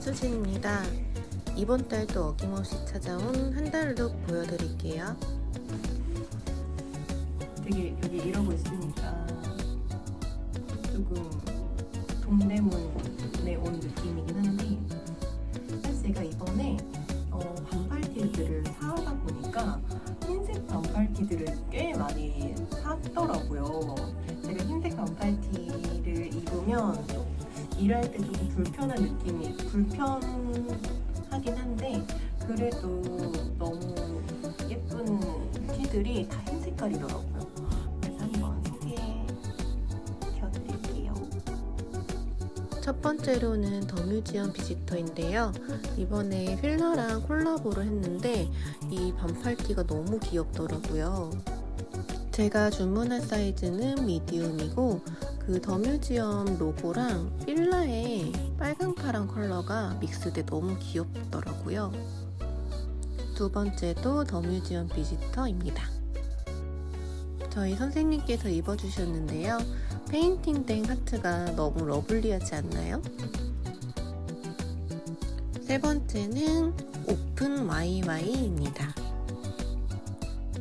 수진입니다. 이번 달도 어김없이 찾아온 한 달 룩 보여드릴게요. 되게 여기 이러고 있으니까 조금 동대문에 온 느낌이긴 한데 사실 제가 이번에 어, 반팔티들을 사다 보니까 흰색 반팔티들을 꽤 많이 샀더라고요. 제가 흰색 반팔티를 입으면 좀 일할 때 조금 불편한 느낌이 불편하긴 한데 그래도 너무 예쁜 티들이 다 흰 색깔이더라고요. 그래서 한번 소개해드릴게요. 첫 번째로는 더 뮤지엄 비지터인데요. 이번에 필러랑 콜라보를 했는데 이 반팔티가 너무 귀엽더라고요. 제가 주문한 사이즈는 미디움이고 그 더 뮤지엄 로고랑 필라의 빨강 파란 컬러가 믹스돼 너무 귀엽더라고요. 두 번째도 더 뮤지엄 비지터입니다. 저희 선생님께서 입어주셨는데요. 페인팅된 하트가 너무 러블리하지 않나요? 세 번째는 오픈 YY입니다.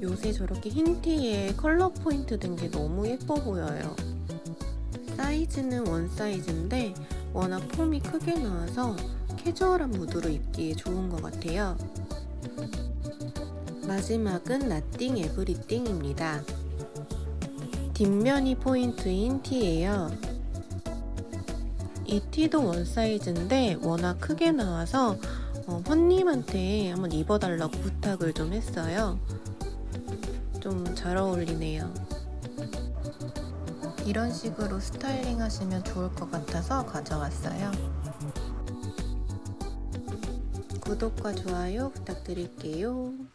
요새 저렇게 흰 티에 컬러 포인트 된 게 너무 예뻐 보여요. 사이즈는 원 사이즈인데 워낙 폼이 크게 나와서 캐주얼한 무드로 입기에 좋은 것 같아요. 마지막은 나띵 에브리띵입니다. 뒷면이 포인트인 티예요. 이 티도 원 사이즈인데 워낙 크게 나와서 어, 헌님한테 한번 입어달라고 부탁을 좀 했어요. 좀 잘 어울리네요. 이런 식으로 스타일링 하시면 좋을 것 같아서 가져왔어요. 구독과 좋아요 부탁드릴게요.